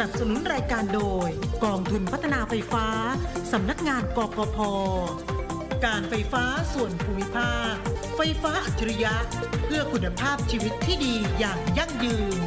นับสนุนรายการโดย กองทุนพัฒนาไฟฟ้า สำนักงานกกพ การไฟฟ้าส่วนภูมิภาค ไฟฟ้าอัจฉริยะ เพื่อคุณภาพชีวิตที่ดีอย่างยั่งยืน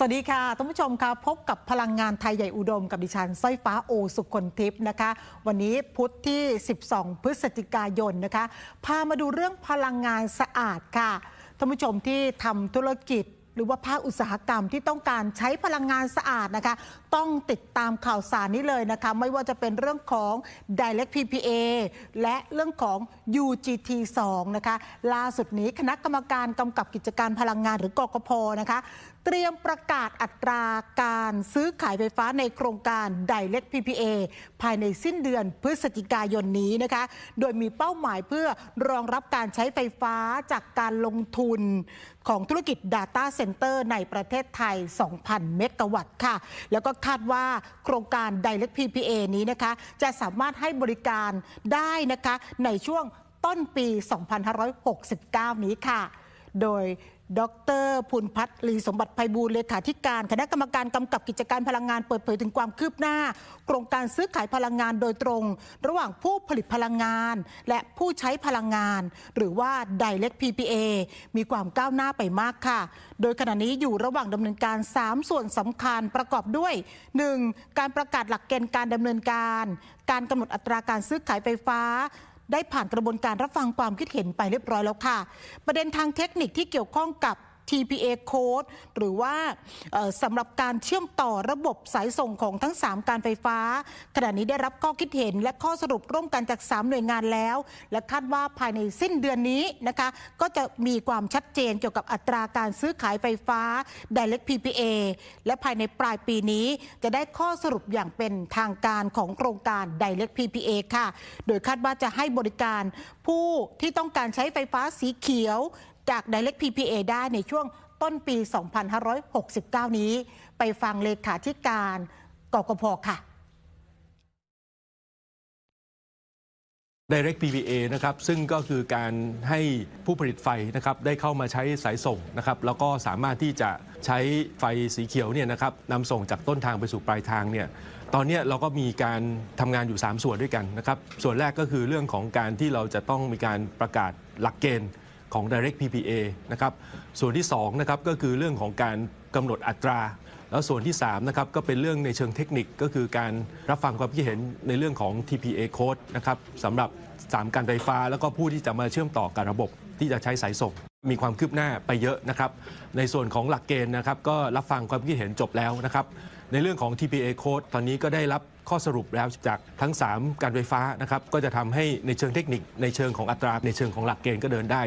สวัสดีค่ะท่านผู้ชมค่ะพบกับพลังงานไทยใหญ่อุดมกับดิฉันสร้อยฟ้าโอสุคนทิพย์นะคะ วันนี้พุธที่ 12 พฤศจิกายนนะคะ พามาดูเรื่องพลังงานสะอาดค่ะท่านผู้ชมที่ทำธุรกิจหรือว่าภาคอุตสาหกรรมที่ต้องการใช้พลังงานสะอาดนะคะต้องติดตามข่าวสารนี้เลยนะคะ ไม่ว่าจะเป็นเรื่องของ Direct PPA และเรื่องของ UGT 2 นะคะ ล่าสุดนี้คณะกรรมการกำกับกิจการพลังงานหรือกกพนะคะเตรียมประกาศอัตราการซื้อขายไฟฟ้าในโครงการ Direct PPA ภายในสิ้นเดือนพฤศจิกายนนี้นะคะ โดยมีเป้าหมายเพื่อรองรับการใช้ไฟฟ้าจากการลงทุนของธุรกิจ Data Center ในประเทศไทย 2,000 เมกะวัตต์ค่ะ แล้วก็คาดว่าโครงการ Direct PPA นี้นะคะ จะสามารถให้บริการได้นะคะในช่วงต้นปี 2569 นี้ค่ะ โดย ดรพุนพัฒน์ลีสมบัติไพบูลเลขาธิการ คณะกรรมการกำกับกิจการพลังงานเปิดเผยถึงความคืบหน้า โครงการซื้อขายพลังงานโดยตรง ระหว่างผู้ผลิตพลังงาน และผู้ใช้พลังงาน หรือว่า Direct PPA มีความก้าวหน้าไปมากค่ะ โดยขณะนี้อยู่ระหว่างดำเนินการ 3 ส่วนสำคัญประกอบด้วย 1. การประกาศหลักเกณฑ์การดำเนินการ การกำหนดอัตราการซื้อขายไฟฟ้า ได้ผ่านกระบวนการรับฟังความคิดเห็นไปเรียบร้อยแล้วค่ะ ประเด็นทางเทคนิคที่เกี่ยวข้องกับ TPA code หรือว่าสำหรับการเชื่อมต่อระบบสายส่งของทั้ง 3 การไฟฟ้า ขณะนี้ได้รับข้อคิดเห็นและข้อสรุปร่วมกันจาก 3 หน่วยงานแล้ว และคาดว่าภายในสิ้นเดือนนี้นะคะก็จะมีความชัดเจนเกี่ยวกับอัตราการซื้อขายไฟฟ้า Direct PPA และภายในปลายปีนี้จะได้ข้อสรุปอย่างเป็นทางการของโครงการ Direct PPA ค่ะ โดยคาดว่าจะให้บริการผู้ที่ต้องการใช้ไฟฟ้าสีเขียว จาก Direct PPA ได้ในช่วงต้นปี 2569 นี้ ไปฟังเลขาธิการกกพค่ะ Direct PPA นะครับซึ่งก็คือการให้ผู้ผลิตไฟนะครับได้เข้ามาใช้สายส่งนะครับแล้วก็สามารถที่จะใช้ไฟสีเขียวเนี่ยนะครับนำส่งจากต้นทางไปสู่ปลายทางเนี่ยตอนนี้เราก็มีการทำงานอยู่ 3 ส่วนด้วยกันนะครับส่วนแรกก็คือเรื่องของการที่เราจะต้องมีการประกาศหลักเกณฑ์ ของ Direct PPA นะครับ ส่วนที่2นะครับก็คือเรื่องของการกำหนดอัตรา แล้วส่วนที่3นะครับก็เป็นเรื่องในเชิงเทคนิคก็คือการรับฟังความคิดเห็นในเรื่องของ TPA code นะครับสำหรับ3การไฟฟ้า แล้วก็ผู้ที่จะมาเชื่อมต่อกับระบบที่จะใช้สายส่งมีความคืบหน้าไปเยอะนะครับ ในส่วนของหลักเกณฑ์นะครับก็รับฟังความคิดเห็นจบแล้วนะครับ ในเรื่องของ TPA code ตอนนี้ก็ได้รับ ข้อสรุปแล้วจากทั้ง 3 การไฟฟ้านะครับก็จะทำให้ในเชิงเทคนิค ในเชิงของอัตรา ในเชิงของหลักเกณฑ์ก็เดินได้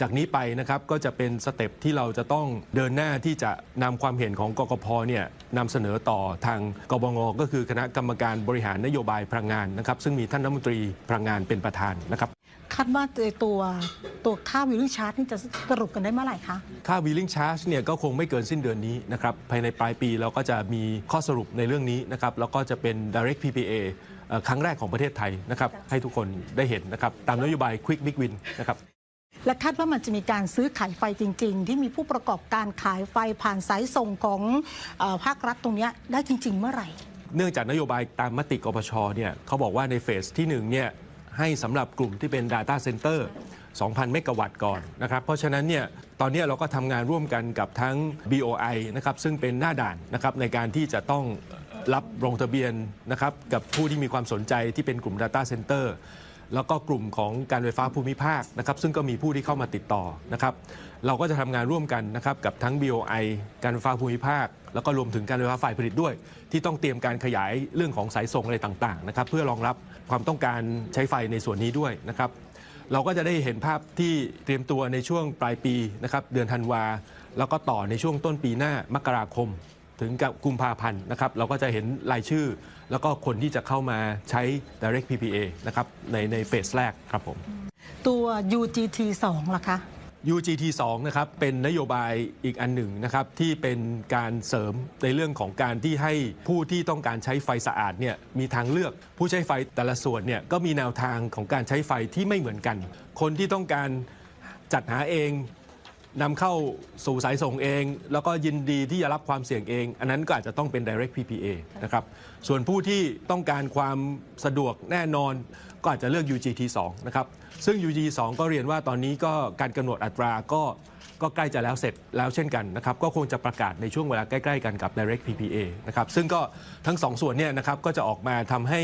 จากนี้ไปนะครับก็จะเป็นสเต็ปที่เราจะต้องเดินหน้าที่จะนำความเห็นของกกพเนี่ยนำเสนอต่อทางกบงก็คือคณะกรรมการบริหารนโยบายพลังงานนะครับซึ่งมีท่านรัฐมนตรีพลังงานเป็นประธานนะครับ คาดว่าตัวตัวค่าวิลลิ่งชาร์จนี่จะสรุปกันได้เมื่อไหร่คะค่า Wheeling Charge เนี่ยก็คงไม่เกินสิ้นเดือนนี้นะครับภายในปลายปีเราก็จะมีข้อสรุปในเรื่องนี้นะครับแล้วก็จะเป็น Direct PPA เอ่อครั้งแรกของประเทศไทยนะครับให้ทุกคนได้เห็นนะครับตามนโยบาย Quick Big Win นะครับและคาดว่ามันจะมีการซื้อขายไฟจริง ๆ ที่มีผู้ประกอบการขายไฟผ่านสายส่งของเออภาครัฐตรงเนี้ยได้จริง ๆ เมื่อไหร่ เนื่องจากนโยบายตามมติกปชเนี่ยเขาบอกว่าในเฟสที่1เนี่ย ให้สำหรับกลุ่มที่เป็น Data Center 2,000 เมกะวัตต์ก่อนนะครับ เพราะฉะนั้นเนี่ยตอนนี้เราก็ทำงานร่วมกันกับทั้ง BOI นะครับซึ่งเป็นหน้าด่านนะครับในการที่จะต้องรับลงทะเบียนนะครับกับผู้ที่มีความสนใจที่เป็นกลุ่ม Data Center แล้วก็กลุ่มของการไฟฟ้าภูมิภาคนะครับซึ่งก็มีผู้ที่เข้ามาติดต่อนะครับเราก็จะทำงานร่วมกันนะครับกับทั้ง BOI การไฟฟ้าภูมิภาค แล้วก็รวมถึงการไฟฟ้าฝ่ายผลิตด้วย ที่ต้องเตรียมการขยายเรื่องของสายส่งอะไรต่างๆนะครับเพื่อรองรับความต้องการใช้ไฟในส่วนนี้ด้วยนะครับเราก็จะได้เห็นภาพที่เตรียมตัวในช่วงปลายปีนะครับเดือนธันวาแล้วก็ต่อในช่วงต้นปีหน้ามกราคม ถึงกับกุมภาพันธ์นะครับเราก็จะเห็นรายชื่อ แล้วก็คนที่จะเข้ามาใช้ direct PPA นะครับในในเฟสแรกครับผม ตัว UGT 2ล่ะคะ UGT 2นะครับเป็นนโยบายอีกอันหนึ่งนะครับที่เป็นการเสริมในเรื่องของการที่ให้ผู้ที่ต้องการใช้ไฟสะอาดเนี่ยมีทางเลือก ผู้ใช้ไฟแต่ละส่วนเนี่ยก็มีแนวทางของการใช้ไฟที่ไม่เหมือนกัน คนที่ต้องการจัดหาเอง นำเข้าสู่สายส่งเอง แล้วก็ยินดีที่จะรับความเสี่ยงเอง อันนั้นก็อาจจะต้องเป็น direct PPA นะครับส่วนผู้ที่ต้องการความสะดวกแน่นอนก็อาจจะเลือก UGT 2นะครับซึ่ง UGT 2ก็เรียนว่าตอนนี้ก็การกำหนดอัตราก็ก็ใกล้จะแล้วเสร็จแล้วเช่นกันนะครับก็คงจะประกาศในช่วงเวลาใกล้ๆกันกับ direct PPA นะครับซึ่งก็ทั้งสองส่วนเนี่ยนะครับก็จะออกมาทำให้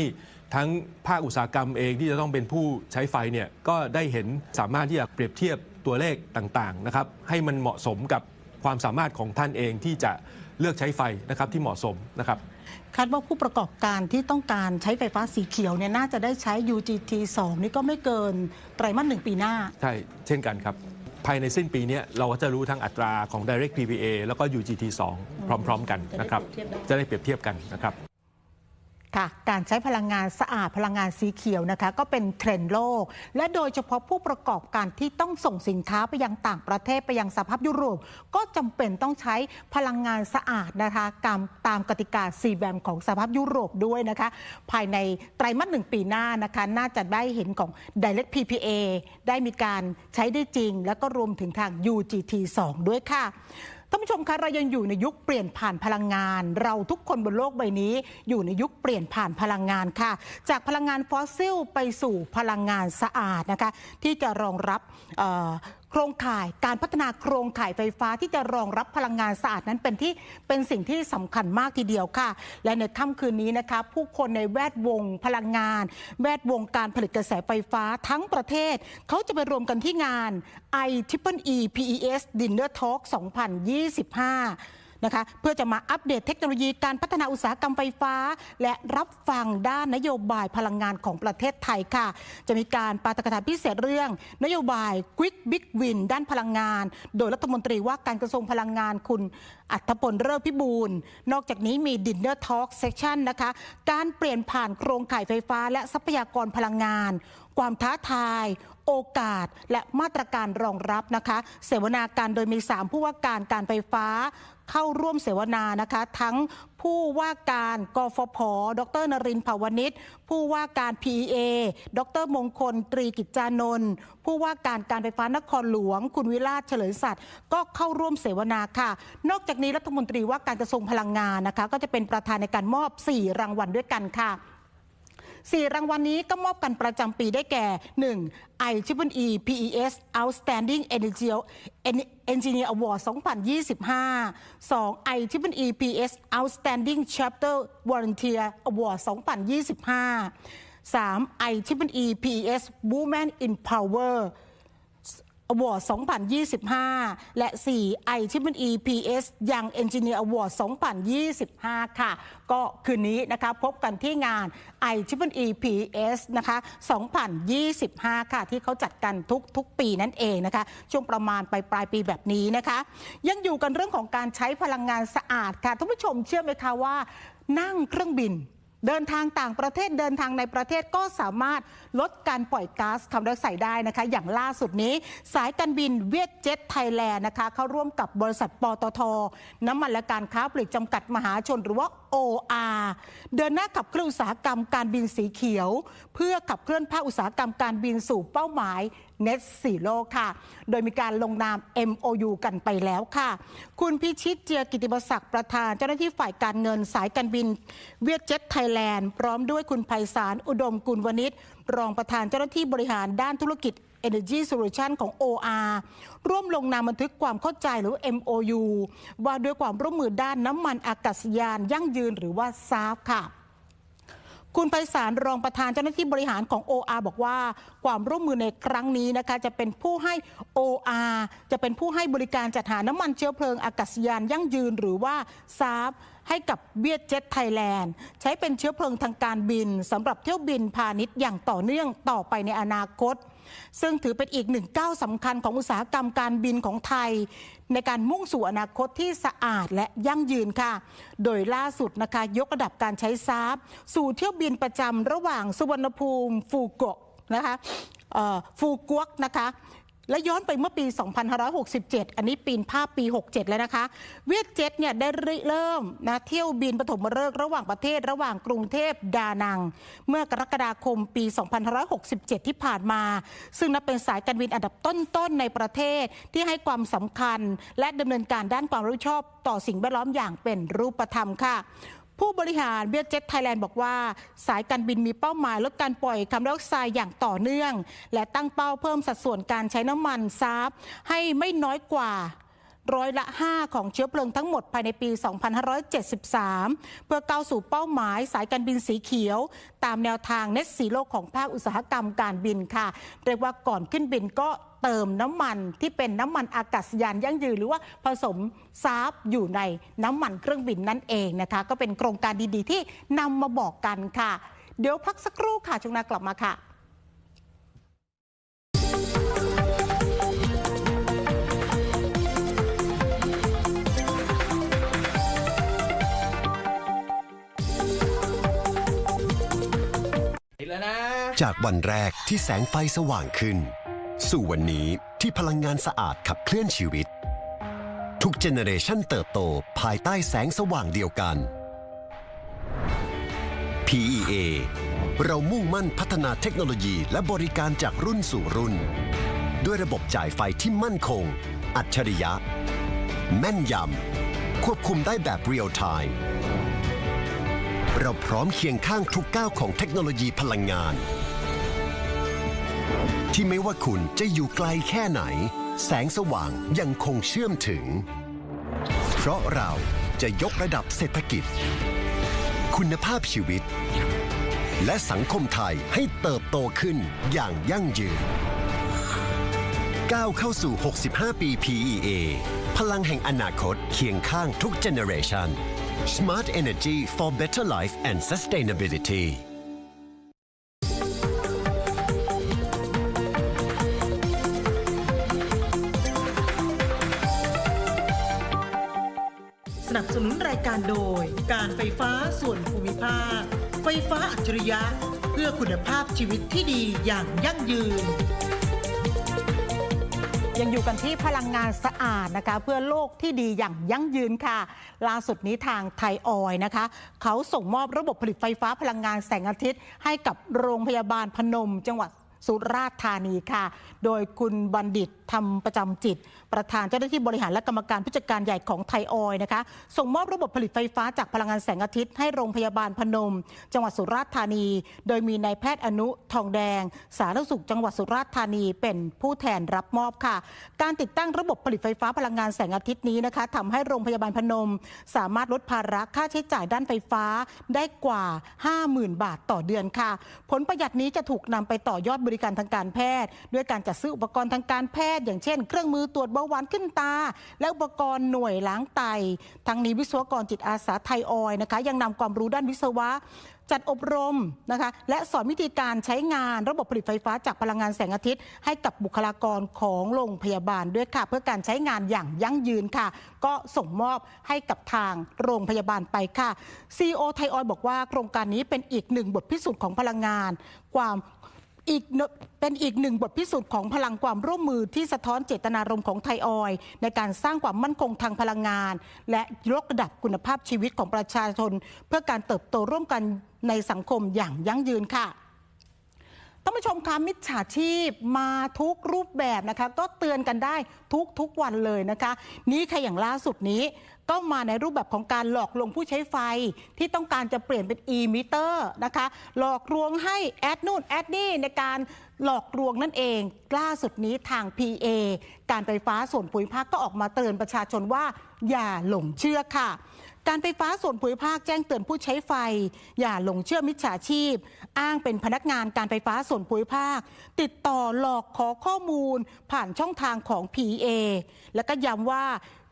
ทั้งภาคอุตสาหกรรมเองที่จะต้องเป็นผู้ใช้ไฟเนี่ยก็ได้เห็นสามารถที่จะเปรียบเทียบ ตัวเลขต่างๆนะครับให้มันเหมาะสมกับความสามารถของท่านเองที่จะเลือกใช้ไฟนะครับที่เหมาะสมนะครับคาดว่าผู้ประกอบการที่ต้องการใช้ไฟฟ้าสีเขียวเนี่ยน่าจะได้ใช้ UGT 2 นี่ก็ไม่เกินไตรมาสหนึ่งปีหน้า ใช่เช่นกันครับ ภายในสิ้นปีเนี้ยเราก็จะรู้ทั้งอัตราของ direct PPA แล้วก็ UGT 2 พร้อม ๆ กันนะครับ จะได้เปรียบเทียบกันนะครับ ค่ะการใช้พลังงานสะอาดพลังงานสีเขียวนะคะ ก็เป็นเทรนด์โลก และโดยเฉพาะผู้ประกอบการที่ต้องส่งสินค้าไปยังต่างประเทศไปยังสหภาพยุโรป ก็จำเป็นต้องใช้พลังงานสะอาดนะคะตามตามกติกา c b a m ของสหภาพยุโรปด้วยนะคะ ภายในไตรมาสหนึ่งปีหน้านะคะน่าจะได้เห็นของ Direct PPA ได้มีการใช้ได้จริง แล้วก็รวมถึงทาง UGT 2 ด้วยค่ะ ท่านผู้ชมคะเรายังอยู่ในยุคเปลี่ยนผ่านพลังงาน เราทุกคนบนโลกใบนี้ อยู่ในยุคเปลี่ยนผ่านพลังงานค่ะ จากพลังงานฟอสซิลไปสู่พลังงานสะอาดนะคะ ที่จะรองรับ โครงข่ายการพัฒนาโครงข่ายไฟฟ้าที่จะรองรับพลังงานสะอาดนั้นเป็นที่เป็นสิ่งที่สำคัญมากทีเดียวค่ะ และในค่ำคืนนี้นะคะผู้คนในแวดวงพลังงาน แวดวงการผลิตกระแสไฟฟ้าทั้งประเทศ เขาจะไปรวมกันที่งาน i t r i p l e PES Dinner Talk 2025 นะคะเพื่อจะมาอัปเดตเทคโนโลยีการพัฒนาอุตสาหกรรมไฟฟ้า และรับฟังด้านนโยบายพลังงานของประเทศไทยค่ะ จะมีการปาฐกถาพิเศษเรื่อง นโยบาย Quick Big Win ด้านพลังงาน โดยรัฐมนตรีว่าการกระทรวงพลังงานคุณอัธพลเลิศพิบูลนอกจากนี้มี Dinner Talk Section นะคะ การเปลี่ยนผ่านโครงข่ายไฟฟ้า และทรัพยากรพลังงาน ความท้าทาย โอกาส และมาตรการรองรับนะคะ เสวนาการโดยมี 3 ผู้ว่าการการไฟฟ้า เข้าร่วมเสวนานะคะ ทั้งผู้ว่าการกฟผ ดรนรินทร์ภาวนิชผู้ว่าการ PEA ดรมงคล ตรีกิจจานนท์ผู้ว่าการการไฟฟ้านครหลวง คุณวิราชเฉลยสัตย์ก็เข้าร่วมเสวนาค่ะ นอกจากนี้รัฐมนตรีว่าการกระทรวงพลังงานนะคะ ก็จะเป็นประธานในการมอบ 4 รางวัลด้วยกันค่ะ 4 รางวัลนนี้ก็มอบกันประจำปีได้แก่ 1. i t r i p l e PES Outstanding Energy Engineer Award 2025 2. i t r i p l e PES Outstanding Chapter Volunteer Award 2025 3. i t r i p l e PES Women in Power อวอร์ด2025 และ 4 i t r i p l e PS Young Engineer Award 2025 ค่ะ ก็คืนนี้นะคะพบกันที่งาน i t r i p l e PS นะคะ 2025 ค่ะ ที่เขาจัดกันทุกทุกปีนั่นเองนะคะ ช่วงประมาณปลายปลายปีแบบนี้นะคะ ยังอยู่กันเรื่องของการใช้พลังงานสะอาดค่ะท่านผู้ชมเชื่อไหมคะว่า นั่งเครื่องบิน เดินทางต่างประเทศเดินทางในประเทศก็สามารถลดการปล่อยก๊าซคาร์บอนไดออกไซด์ได้นะคะ อย่างล่าสุดนี้ สายการบินเวียดเจ็ตไทยแลนด์นะคะ เข้าร่วมกับบริษัทปตท น้ำมันและการค้าปลีกจำกัดมหาชนหรือว่า OR เดินหน้าขับเคลื่อนอุตสาหกรรมการบินสีเขียว เพื่อขับเคลื่อนภาคอุตสาหกรรมการบินสู่เป้าหมาย Net Zero ค่ะ โดยมีการลงนาม MOU กันไปแล้วค่ะ คุณพิชิตเจียกิติมศักดิ์ประธาน เจ้าหน้าที่ฝ่ายการเงินสายการบินเวียดเจ็ตไทยแลนด์พร้อมด้วยคุณไพศาลอุดมกุลวณิชรองประธานเจ้าหน้าที่บริหารด้านธุรกิจ Energy Solution ของ OR ร่วมลงนามบันทึกความเข้าใจหรือ MOU ว่าด้วยความร่วมมือด้านน้ำมันอากาศยานยั่งยืนหรือว่าซาฟค่ะคุณไพศาลรองประธานเจ้าหน้าที่บริหารของ OR บอกว่า ความร่วมมือในครั้งนี้นะคะจะเป็นผู้ให้ OR จะเป็นผู้ให้บริการจัดหาน้ำมันเชื้อเพลิงอากาศยานยั่งยืนหรือว่าซาฟให้กับเวียดเจ็ตไทยแลนด์ใช้เป็นเชื้อเพลิงทางการบินสำหรับเที่ยวบินพาณิชย์อย่างต่อเนื่องต่อไปในอนาคต ซึ่งถือเป็นอีกหนึ่งก้าวสำคัญของอุตสาหกรรมการบินของไทย ในการมุ่งสู่อนาคตที่สะอาดและยั่งยืนค่ะ โดยล่าสุดนะคะยกระดับการใช้ซาบสู่เที่ยวบินประจำระหว่างสุวรรณภูมิฟูโกะนะคะฟูกวกนะคะ และย้อนไปเมื่อปี 2567 อันนี้ปีนภาพปี 67 แล้วนะคะ เวียดเจ็ตเนี่ยได้เริ่มนะเที่ยวบินปฐมฤกษ์ระหว่างประเทศระหว่างกรุงเทพดานัง เมื่อกรกฎาคมปี 2567 ที่ผ่านมา ซึ่งนับเป็นสายการบินอันดับต้นๆในประเทศที่ให้ความสำคัญ และดำเนินการด้านความรับผิดชอบต่อสิ่งแวดล้อมอย่างเป็นรูปธรรมค่ะ ผู้บริหารเบียดเจ็ตไทยแลนด์บอกว่า สายการบินมีเป้าหมายลดการปล่อยคาร์บอนไดออกไซด์อย่างต่อเนื่อง และตั้งเป้าเพิ่มสัดส่วนการใช้น้ำมันซาบให้ไม่น้อยกว่า ร้อยละ 5 ของเชื้อเพลิงทั้งหมดภายในปี 2573 เพื่อก้าวสู่เป้าหมายสายการบินสีเขียว ตามแนวทางเน็ตสีโลกของภาคอุตสาหกรรมการบินค่ะ เรียกว่าก่อนขึ้นบินก็เติมน้ำมันที่เป็นน้ำมันอากาศยานยั่งยืนหรือว่าผสมซาฟอยู่ในน้ำมันเครื่องบินนั่นเองนะคะ ก็เป็นโครงการดีๆ ที่นำมาบอกกันค่ะ เดี๋ยวพักสักครู่ค่ะช่วงหน้ากลับมาค่ะ จากวันแรกที่แสงไฟสว่างขึ้น สู่วันนี้ที่พลังงานสะอาดขับเคลื่อนชีวิต ทุกเจเนเรชันเติบโตภายใต้แสงสว่างเดียวกัน PEA เรามุ่งมั่นพัฒนาเทคโนโลยีและบริการจากรุ่นสู่รุ่น ด้วยระบบจ่ายไฟที่มั่นคง อัจฉริยะ แม่นยำ ควบคุมได้แบบเรียลไทม์ เราพร้อมเคียงข้างทุกก้าวของเทคโนโลยีพลังงาน ที่ไม่ว่าคุณจะอยู่ไกลแค่ไหน แสงสว่างยังคงเชื่อมถึง เพราะเราจะยกระดับเศรษฐกิจ คุณภาพชีวิต และสังคมไทยให้เติบโตขึ้นอย่างยั่งยืนก้าวเข้าสู่ 65 ปี PEA พลังแห่งอนาคตเคียงข้างทุกเจเนอเรชัน Smart Energy for Better Life and Sustainability สนับสนุนรายการโดย การไฟฟ้าส่วนภูมิภาค ไฟฟ้าอัจฉริยะ เพื่อคุณภาพชีวิตที่ดีอย่างยั่งยืน ยังอยู่กันที่พลังงานสะอาดนะคะเพื่อโลกที่ดีอย่างยั่งยืนค่ะ ล่าสุดนี้ทางไทยออยนะคะ เขาส่งมอบระบบผลิตไฟฟ้าพลังงานแสงอาทิตย์ ให้กับโรงพยาบาลพนมจังหวัด สุราษฎร์ธานีค่ะ โดยคุณบัณฑิตทำประจำจิต ประธานเจ้าหน้าที่บริหารและกรรมการผู้จัดการใหญ่ของไทยออยนะคะ ส่งมอบระบบผลิตไฟฟ้าจากพลังงานแสงอาทิตย์ให้โรงพยาบาลพนม จังหวัดสุราษฎร์ธานี โดยมีนายแพทย์อนุทองแดง สาธารณสุขจังหวัดสุราษฎร์ธานีเป็นผู้แทนรับมอบค่ะ การติดตั้งระบบผลิตไฟฟ้าพลังงานแสงอาทิตย์นี้นะคะทำให้โรงพยาบาลพนม สามารถลดภาระค่าใช้จ่ายด้านไฟฟ้าได้กว่า 50,000 บาทต่อเดือนค่ะ ผลประหยัดนี้จะถูกนำไปต่อยอดบริการทางการแพทย์ ด้วยการจัดซื้ออุปกรณ์ทางการแพทย์ อย่างเช่น เครื่องมือตรวจเบาหวานขึ้นตา และอุปกรณ์หน่วยล้างไตทั้งนี้วิศวกรจิตอาสาไทยออยนะคะ ยังนำความรู้ด้านวิศวะจัดอบรมนะคะและสอนวิธีการใช้งานระบบผลิตไฟฟ้าจากพลังงานแสงอาทิตย์ ให้กับบุคลากรของโรงพยาบาลด้วยค่ะ เพื่อการใช้งานอย่างยั่งยืนค่ะ ก็ส่งมอบให้กับทางโรงพยาบาลไปค่ะ CEO ไทยออยบอกว่าโครงการนี้เป็นอีกหนึ่งบทพิสูจน์ของพลังงาน ความ อีกเป็นอีกหนึ่งบทพิสูจน์ของพลังความร่วมมือที่สะท้อนเจตนารมณ์ของไทยออย ในการสร้างความมั่นคงทางพลังงาน และยกระดับคุณภาพชีวิตของประชาชน เพื่อการเติบโตร่วมกันในสังคมอย่างยั่งยืนค่ะท่านผู้ชมคะมิจฉาชีพมาทุกรูปแบบนะคะ ก็เตือนกันได้ทุกทุกวันเลยนะคะ นี่ค่ะอย่างล่าสุดนี้ ก็มาในรูปแบบของการหลอกลวงผู้ใช้ไฟ ที่ต้องการจะเปลี่ยนเป็น e-meter นะคะ หลอกลวงให้แอดนู่นแอดนี่ในการหลอกลวงนั่นเองล่าสุดนี้ทาง PA การไฟฟ้าส่วนภูมิภาคก็ออกมาเตือนประชาชนว่า อย่าหลงเชื่อค่ะการไฟฟ้าส่วนภูมิภาคแจ้งเตือนผู้ใช้ไฟ อย่าหลงเชื่อมิจฉาชีพ อ้างเป็นพนักงานการไฟฟ้าส่วนภูมิภาค ติดต่อหลอกขอข้อมูลผ่านช่องทางของ PA แล้วก็ย้ำว่า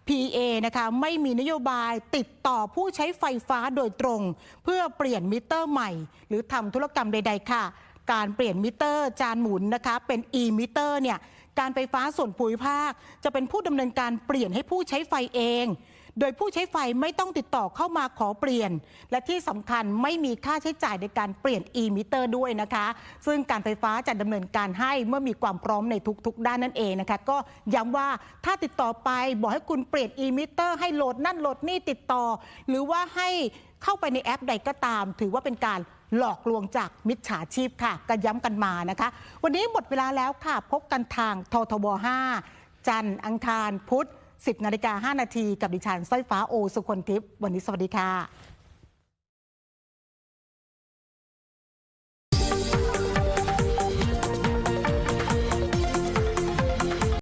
PA นะคะไม่มีนโยบายติดต่อผู้ใช้ไฟฟ้าโดยตรง เพื่อเปลี่ยนมิเตอร์ใหม่ หรือทำธุรกรรมใด ๆ ค่ะ การเปลี่ยนมิเตอร์จานหมุนนะคะเป็น e มิเตอร์เนี่ยการไฟฟ้าส่วนภูมิภาค จะเป็นผู้ดำเนินการเปลี่ยนให้ผู้ใช้ไฟเอง โดยผู้ใช้ไฟไม่ต้องติดต่อเข้ามาขอเปลี่ยน และที่สำคัญไม่มีค่าใช้จ่ายในการเปลี่ยน e-meter ด้วยนะคะ ซึ่งการไฟฟ้าจะดำเนินการให้เมื่อมีความพร้อมในทุกๆ ด้านนั่นเองนะคะ ก็ย้ำว่าถ้าติดต่อไปบอกให้คุณเปลี่ยน e-meter ให้โหลดนั่นโหลดนี่ติดต่อ หรือว่าให้เข้าไปในแอปใดก็ตาม ถือว่าเป็นการหลอกลวงจากมิจฉาชีพค่ะก็ย้ำกันมานะคะ วันนี้หมดเวลาแล้วค่ะ พบกันทางททบ 5 จันทร์อังคารพุธ 10นาฬิกา5นาทีกับดิฉันสร้อยฟ้าโอสุคนทิพย์วันนี้สวัสดีค่ะ